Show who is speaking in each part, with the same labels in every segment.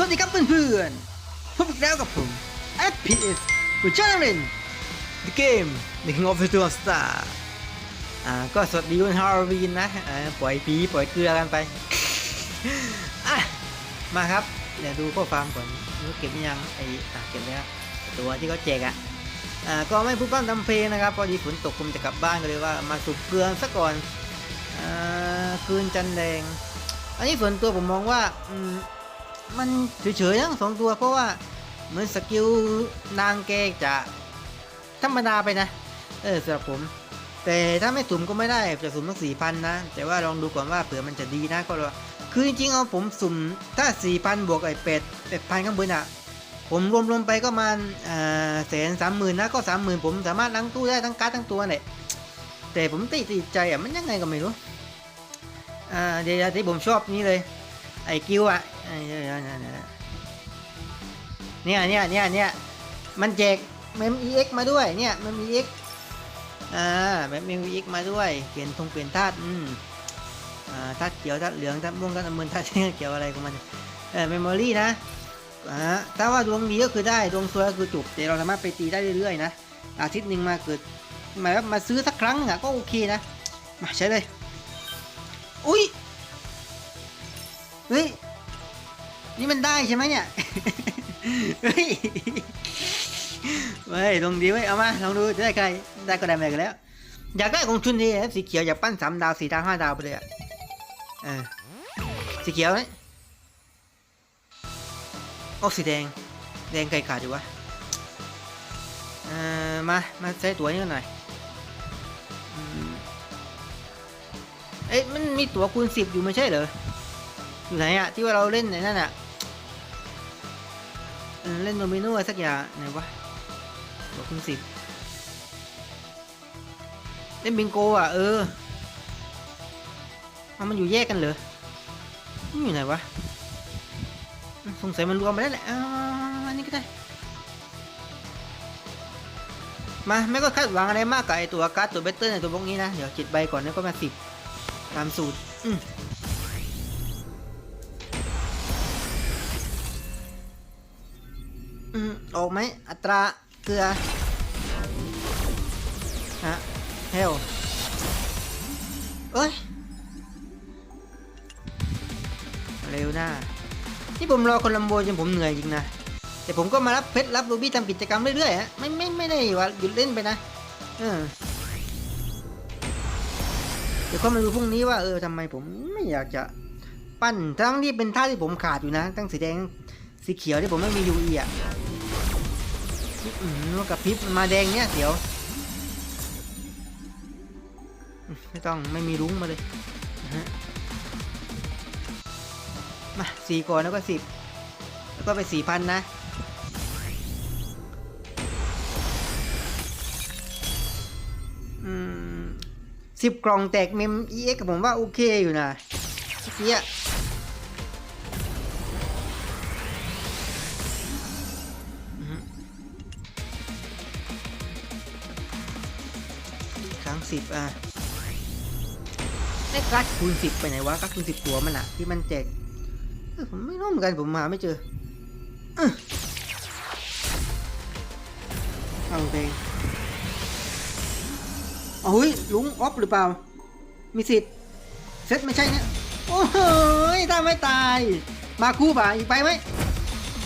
Speaker 1: สวัสดีครับเพื่อนๆพบอีกแล้วกับผม FPS ผู้จ้าเล่น The Game The King of the Star อ่าก็สวัสดีวันฮาโลวีนนะปล่อยผีปล่อยเกลือกันไปอะมาครับ เดี๋ยวดูข้อความก่อนรู้เก็บยังไออะเก็บแล้วตัวที่เขาแจกอะอ่าก็ไม่พูดปั้มทำเพลงนะครับพอดีฝนตกผมจะกลับบ้านก็เลยว่ามาสูบเกลือซะก่อนอ่าคืนจันแดง อันนี้ส่วนตัวผมมองว่าอืม มันเฉยๆทั้งสองตัวเพราะว่าเหมือนสกิลนางแกจะธรรมดาไปนะ เออสำหรับผม แต่ถ้าไม่สุ่มก็ไม่ได้จะสุ่มต้องสี่พันนะ แต่ว่าลองดูก่อนว่าเผื่อมันจะดีนะก็รอคือจริงๆเอาผมสุ่มถ้าสี่พันบวกไอ้เป็ดเป็ดพันข้างบนอะ ผมรวมๆไปก็มาณแสนสามหมื่นนะก็สามหมื่นผมสามารถล้างตู้ได้ทั้งการ์ดทั้งตัวเลยแต่ผมติดติดใจอะมันยังไงก็ไม่รู้อ่าเดี๋ยวที่ผมชอบนี่เลย ไอ้กิวอะ เนี่ยเนี่ยเนี่ยเนี่ยเนี่ยมันแจกเมม EX มาด้วยเนี่ยมันมี EX อ่าแบบเมม EX มาด้วยเปลี่ยนทงเปลี่ยนธาตุอืมอ่าธาตุเขียวธาตุเหลืองธาตุม่วงธาตุน้ำเงินธาตุเขียวอะไรของมันเออเมมโมรี่นะอ่าถ้าว่าดวงดีก็คือได้ดวงซวยก็คือจบแต่เราสามารถไปตีได้เรื่อยๆนะอาทิตย์หนึ่งมาเกิดหมายว่ามาซื้อสักครั้งอะก็โอเคนะมาใช้เลยอุ้ยเฮ้ย นี่มันได้ใช่ไหมเนี่ย เฮ้ย เฮ้ย ลงดีเว้ย เอามาลองดูจะได้ใครได้ก็ได้ไม่ได้ก็แล้ว อยากได้ของชุนดีสีเขียวอยากปั้นสามดาวสี่ดาวห้าดาวไปเลยอะเออสีเขียวไหมโอ้สีแดง แดงไก่ขาดอยู่วะเออมา มาใช้ตัวนี้กันหน่อยเอ๊ะมันมีตั๋วคูณสิบอยู่ไม่ใช่เหรอ อยู่ไหนอะที่ว่าเราเล่นในนั่นอะ เล่นโดมิโนอะไรสักอย่างไหนวะตั๋วคูณสิบเล่นบิงโกอะเออเอามันอยู่แยกกันเหรอมันอยู่ไหนวะ สงสัยมันรวมไปแล้วแหละอาอันนี้ก็ได้ มาไม่ก็คาดหวังอะไรมากกับไอตัวการ์ดตัวเบตเตอร์ในตัวพวกนี้นะ เดี๋ยวจิตใบก่อนแล้วก็มาสิบตามสูตร อืม ออกไหมอัตราเกลือฮะเฮลเอ้ยเร็วหน้าที่ผมรอคนลำโบจนผมเหนื่อยจริงนะ แต่ผมก็มารับเพชรรับรูบี้ทำกิจกรรมเรื่อยๆฮะไม่ไม่ไม่ได้ว่าหยุดเล่นไปนะเออเดี๋ยวก็มาดูพรุ่งนี้ว่าเออทำไมผมไม่อยากจะปั้นทั้งที่เป็นท่าที่ผมขาดอยู่นะ ทั้งสีแดงสีเขียวที่ผมไม่มียูอีอะ อืมว่ากับพริบมาแดงเนี้ยเดี๋ยว ไม่ต้องไม่มีรุ้งมาเลยมาสี่ก่อนแล้วก็สิบแล้วก็ไปสี่พันนะสิบกล่องแตกเมม EX กับผมว่าโอเคอยู่นะเมื่อกี้ รั้งสิบอะไอ้กัดคูณสิบไปไหนวะกัดคูณสิบตัวมันอะที่มันแจกเออผมไม่รู้เหมือนกันผมหาไม่เจออื้อเอาเองโอ้ยลุงออฟหรือเปล่า มีสิทธิ์เซตไม่ใช่เนี่ยโอ้ยถ้าไม่ตาย มาคู่ป่ะอีกไปไหม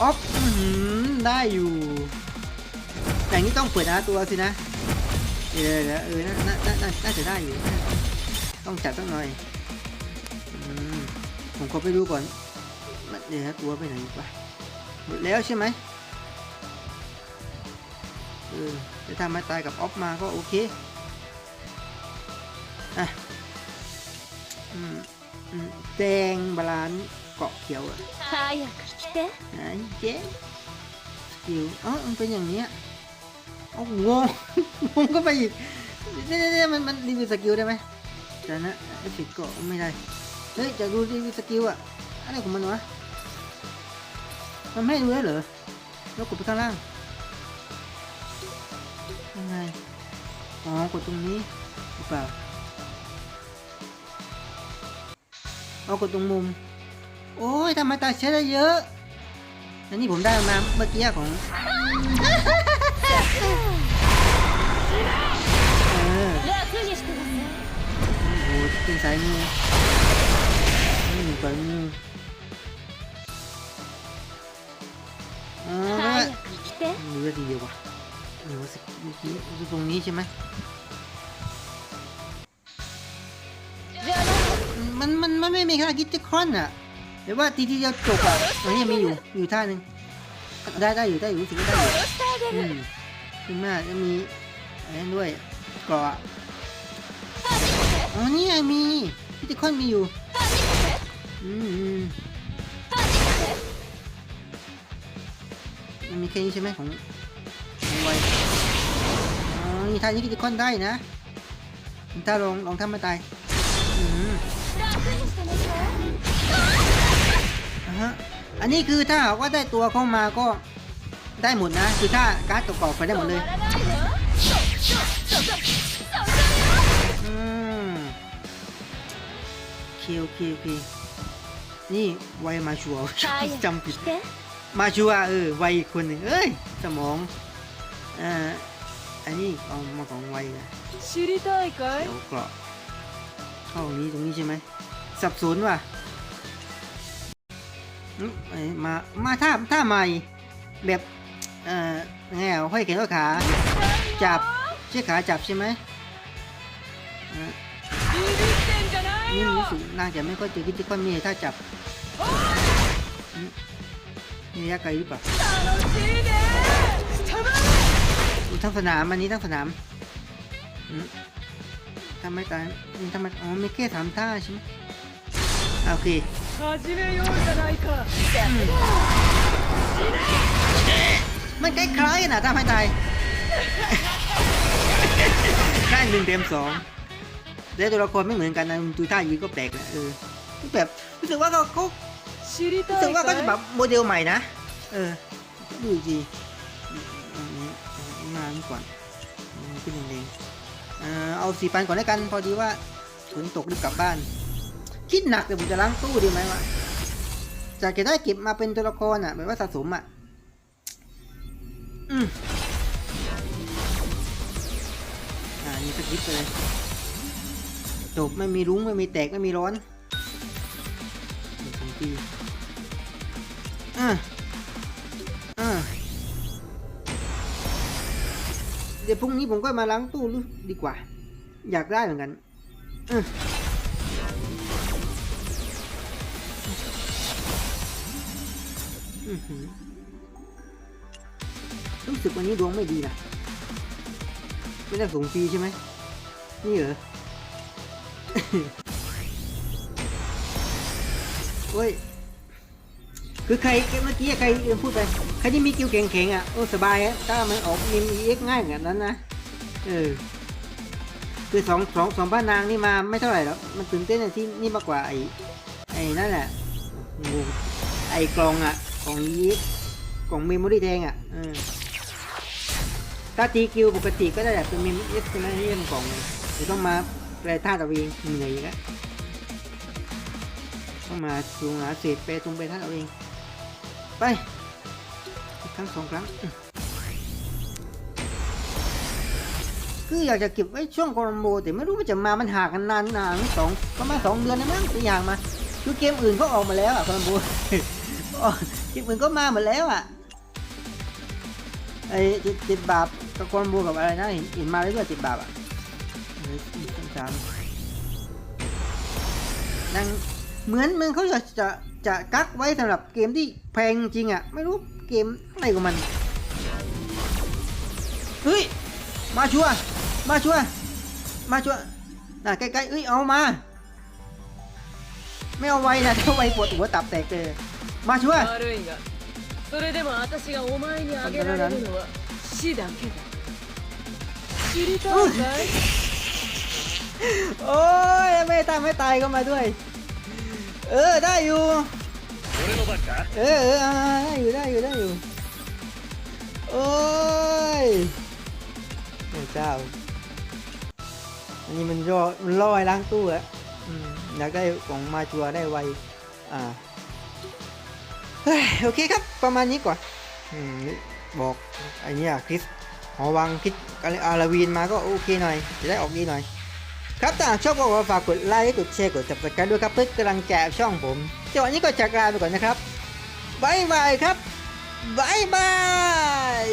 Speaker 1: ออฟอื้อหือได้อยู่ แต่อย่างนี้ต้องเปิดหาตัวสินะ เออเออน่าน่าน่าน่าจะได้อยู่ ต้องจัดต้องหน่อยผมขอไปดูก่อนเดี๋ยวตัวไปไหนไปหมดแล้วใช่ไหมเออจะทำให้ตายกับออฟมาก็โอเคอะอืมแดงบาลานเกาะเขียวอะ
Speaker 2: ใช่
Speaker 1: ไหนเจ๊สกิลอ๋อมันเป็นอย่างเนี้ยโอ้ง งงก็ไปอีกเนี่ยเนี่ยมันมันรีวิวสกิลได้ไหมแต่นะไอ้ปิดก็ไม่ได้ เฮ้ยจะดูรีวิวสกิลอะอะไรของมันวะ มันไม่ให้ดูได้เหรอ แล้วกดไปข้างล่าง ยังไง อ๋อ กดตรงนี้หรือเปล่าเอากดตรงมุม โอ้ยทำไมตาใช้ได้เยอะอันนี้ผมได้มาเมื่อกี้ของ
Speaker 2: 楽にしてください
Speaker 1: โอ้โหเป็นสายมือนี่สายมืออ๋อแปลว่า
Speaker 2: 早く来て
Speaker 1: มีเรื่องดีเดียววะเออสเมื่อกี้อยู่ตรงนี้ใช่ไหม
Speaker 2: 邪魔
Speaker 1: มันมันมันไม่มีค่ากิจคอนอ่ะเดี๋ยวว่าทีทีเดียวจบอ่ะอันนี้มีอยู่อยู่ท่าหนึ่งได้ได้อยู่ได้อยู่รู้สึกว่าได้อยู่
Speaker 2: 殺してあげ
Speaker 1: อื
Speaker 2: る
Speaker 1: มขึ้นมาจะมีอะไร นั่นด้วยเกาะอ๋อนี่มีพิติคอนมีอยู่อืมมันมีแค่นี้ใช่ไหมของของไวอ๋อนี่ท่านี้พิติคอนได้นะถ้าลองลองทำมาตายอืมฮะอันนี้คือถ้าว่าได้ตัวเข้ามาก็ได้หมดนะ คือถ้าการ์ดตกรอบไปได้หมดเลย คโอเคโอเคนี่ไวมาชัวจำผิด มาชัวเออไวอีกคนหนึ่งเอ้ย สมองอ่อันนี้เอามาของไวนะ
Speaker 2: ชิริไต้ไก
Speaker 1: เดี๋ยวกรอกเข้านี้ตรงนี้ใช่ไหมสับสนว่ะมามาท่าท่าใหม่แบบเอ่อไงห้อยแขนขา จับเชือกขาจับใช่ไหม นี่มีสูงนางจะไม่ค่อยเจอคิดที่ค่อยเมย์ถ้าจับเมย์ยะไกลหรือเปล่าทั้งสนามอันนี้ทั้งสนามทำไม่ตายทำไมอ๋อไม่แค่ถามท่าใช่ไหมโอเค
Speaker 2: มันใก
Speaker 1: ล้คล้ายนะทำให้ตายได้หนึ่งเต็มสอง และตัวละครไม่เหมือนกันนะตูท่ายืนก็แปลกแหละเออแบบรู้สึกว่าเขาเขารู้สึกว่าเขาจะแบบโมเดลใหม่นะ เออ ดูดีมานี่ก่อนขึ้นเองเอาสี่พันก่อนแล้วกัน พอดีว่าฝนตกรีบกลับบ้าน คิดหนักแต่ผมจะล้างตู้ดีไหมวะจากเก็บได้เก็บมาเป็นตัวละครอะแบบว่าสะสมอะอืมอ่านี่สกิปปเลย จบไม่มีรุ้งไม่มีแตกไม่มีร้อนหนึ่งสองปีอ่าอ่าเดี๋ยวพรุ่งนี้ผมก็มาล้างตู้ดีกว่า อยากได้เหมือนกันอืมอื้อหือรู้สึกวันนี้ดวงไม่ดีนะ ไม่ได้ส่งฟรีใช่ไหม นี่เหรอ เว้ย คือใครเมื่อกี้ใครพูดไป ใครที่มีกิวแข็งๆอะ โอ้สบายอะถ้ามันออกมีมีเอ็กง่ายอย่างนั้นนะ เออ คือสองสองสองบ้านนางนี่มาไม่เท่าไหร่หรอก มันตื่นเต้นที่นี่มากกว่าไอ้ไอ้นั่นแหละงไอ้กลองอะ ของยีสกล่องเมมโมรี่แดงอะเออถ้าตีคิวปกติก็ได้แบบเป็นเมมเอสใช่ไหมนี่เป็นกล่องเดี๋ยวต้องมา แปลธาตุเอาเองเหนื่อยอีกแล้วต้องมาสูงหาเศษแปลตรงแปลธาตุเอาเอง ไปครั้งสองครั้ง คืออยากจะเก็บไว้ช่วงคอมโบแต่ไม่รู้ว่าจะมามันหากันนานนานสองประมาณสองเดือนนะมั้งตัวอย่างมาคือเกมอื่นก็ออกมาแล้วอะคอมโบอ๋อเกมอื่นก็มาหมดแล้วอะไอ้ติดติดบาปกับคอมโบกับอะไรนะเห็นเห็นมาเรื่อยๆติดบาปอะ เฮ้ยสงสารนั่งเหมือนมึงเขาจะจะจะกักไว้สำหรับเกมที่แพงจริงอ่ะ ไม่รู้เกมอะไรของมัน เฮ้ย มาชัวร์มาชัวร์มาชัวร์น่ะใกล้ๆเอ้ยเอามา ไม่เอาไว้นะถ้าไว้ปวดหัวตับแตกเลยมาชัวร์
Speaker 2: 悪いがそれでも私がお前にあげられるのは死だけだ知りたいかい
Speaker 1: โอ้ยไม่ตายไม่ตายก็มาด้วย เออได้อยู่เออเออได้อยู่ได้อยู่ได้อยู่โอ้ยโอ้เจ้าอันนี้มันรอมันลอให้ล้างตู้อะอยากได้ของมาจัวได้ไวอ่าเฮ้ยโอเคครับประมาณนี้ก่อนบอกไอเนี้ยคริสหอวังคิดอาราวีนมาก็โอเคหน่อยจะได้ออกดีหน่อย ครับถ้าหากชอบก็ฝากกดไลค์กดแชร์กด subscribe ด้วยครับเพื่อกำลังแจกช่องผมจังหวะนี้ก็จากลาไปก่อนนะครับบายบายครับบายบาย